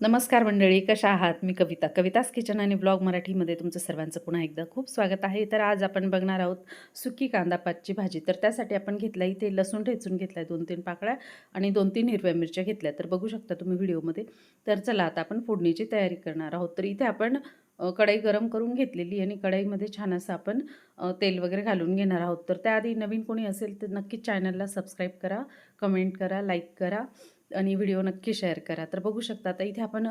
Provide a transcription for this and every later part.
नमस्कार मंडळी कशा आहात? मी कविता. कवितास किचन आणि ब्लॉग मराठीमध्ये तुमचं सर्वांचं पुन्हा एकदा खूप स्वागत आहे. तर आज आपण बघणार आहोत सुकी कांदा पातची भाजी. तर त्यासाठी आपण घेतला इथे लसूण ठेचून घेतला आहे दोन तीन पाकळ्या आणि दोन तीन हिरव्या मिरच्या घेतल्या. तर बघू शकता तुम्ही व्हिडिओमध्ये. तर चला आता आपण फोडणीची तयारी करणार आहोत. तर इथे आपण कढई गरम करून घेतलेली आणि कढईमध्ये छान असं आपण तेल वगैरे घालून घेणार आहोत. तर त्याआधी नवीन कोणी असेल तर नक्कीच चॅनलला सबस्क्राईब करा कमेंट करा लाईक करा. आणि व्हिडिओ नक्की शेअर करा. तर बघू शकता आता इथे आपण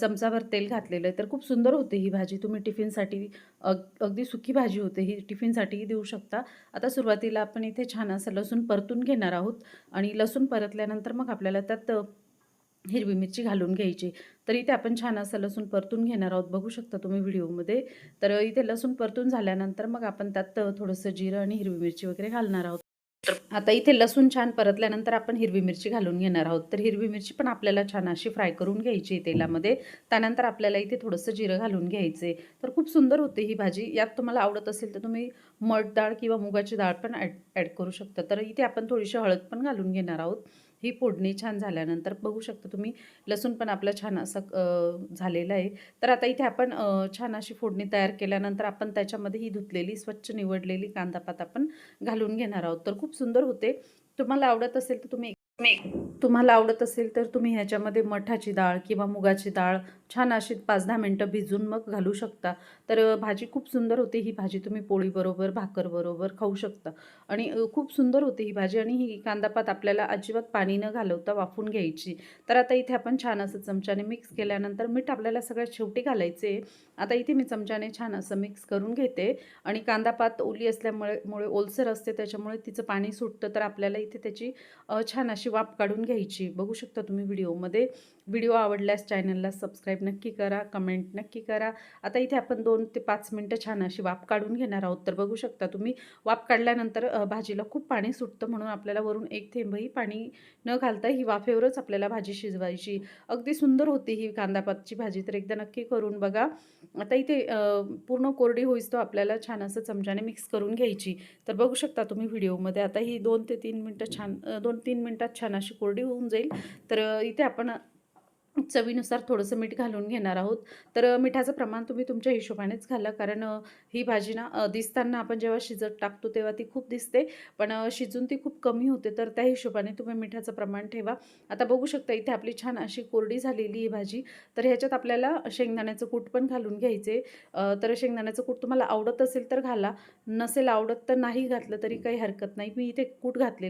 चमचावर तेल घातलेलं आहे तर खूप सुंदर होते ही भाजी. तुम्ही टिफिनसाठी अग अगदी सुकी भाजी होते ही टिफिनसाठीही देऊ शकता. आता सुरुवातीला आपण इथे छान असं लसूण परतून घेणार आहोत आणि लसूण परतल्यानंतर मग आपल्याला त्यात हिरवी मिरची घालून घ्यायची. तर इथे आपण छान असं लसूण परतून घेणार आहोत. बघू शकता तुम्ही व्हिडिओमध्ये. तर इथे लसूण परतून झाल्यानंतर मग आपण त्यात थोडंसं जिरं आणि हिरवी मिरची वगैरे घालणार आहोत. आता इथे लसूण छान परतल्यानंतर आपण हिरवी मिरची घालून घेणार आहोत. तर हिरवी मिरची पण आपल्याला छान अशी फ्राय करून घ्यायची आहे तेलामध्ये. त्यानंतर आपल्याला इथे थोडंसं जिरं घालून घ्यायचे तर खूप सुंदर होते ही भाजी. यात तुम्हाला आवडत असेल तर तुम्ही मठ डाळ किंवा मुगाची डाळ पण ॲड ॲड करू शकता. तर इथे आपण थोडीशी हळद पण घालून घेणार आहोत. ही फोडणी छान झाल्यानंतर बघू शकता तुम्ही लसूण पण आपलं छान असं झालेलं आहे. तर आता इथे आपण छान अशी फोडणी तयार केल्यानंतर आपण त्याच्यामध्ये ही धुतलेली स्वच्छ निवडलेली कांदापात आपण घालून घेणार आहोत. तर खूप सुंदर होते. तुम्हाला आवडत असेल तर तुम्ही तुम्हाला आवडत असेल तर तुम्ही ह्याच्यामध्ये मठाची डाळ किंवा मुगाची डाळ छान अशी पाच दहा मिनटं भिजून मग घालू शकता. तर भाजी खूप सुंदर होते ही भाजी तुम्ही पोळीबरोबर भाकरबरोबर खाऊ शकता. आणि खूप सुंदर होते ही भाजी आणि ही कांदापात आपल्याला अजिबात पाणी न घालवता वाफून घ्यायची. तर आता इथे आपण छान असं चमच्याने मिक्स केल्यानंतर मीठ आपल्याला सगळ्यात शेवटी घालायचे. आता इथे मी चमच्याने छान असं मिक्स करून घेते. आणि कांदापात ओली असल्यामुळे मुळे ओलसर असते त्याच्यामुळे तिचं पाणी सुटतं तर आपल्याला इथे त्याची छान अशी वाफ काढून घ्यायची. बघू शकता तुम्ही व्हिडिओमध्ये. व्हिडिओ आवडल्यास चॅनलला सबस्क्राईब नक्की करा कमेंट नक्की करा. आता इथे आपण दोन ते पाच मिनटं छान अशी वाफ काढून घेणार आहोत. तर बघू शकता तुम्ही वाफ काढल्यानंतर भाजीला खूप पाणी सुटतं म्हणून आपल्याला वरून एक थेंबही पाणी न घालता ही वाफेवरच आपल्याला भाजी शिजवायची. अगदी सुंदर होती ही कांदापातची भाजी तर एकदा नक्की करून बघा. आता इथे पूर्ण कोरडी होईस तो आपल्याला छान असं चमच्याने मिक्स करून घ्यायची. तर बघू शकता तुम्ही व्हिडिओमध्ये. आता ही दोन ते तीन मिनटं छान दोन तीन मिनटात छान अशी कोरडी होऊन जाईल. तर इथे आपण चवीनुसार थोडंसं मीठ घालून घेणार आहोत. तर मिठाचं प्रमाण तुम्ही तुमच्या हिशोबानेच घाला. कारण ही भाजी ना दिसताना आपण जेव्हा शिजत टाकतो तेव्हा ती खूप दिसते. पण शिजून ती खूप कमी होते. तर त्या हिशोबाने तुम्ही मिठाचं प्रमाण ठेवा. आता बघू शकता इथे आपली छान अशी कोरडी झालेली ही भाजी. तर ह्याच्यात आपल्याला शेंगदाण्याचं कूट पण घालून घ्यायचे. तर शेंगदाण्याचं कूट तुम्हाला आवडत असेल तर घाला. नसेल आवडत तर नाही घातलं तरी काही हरकत नाही. मी इथे कूट घातलेलं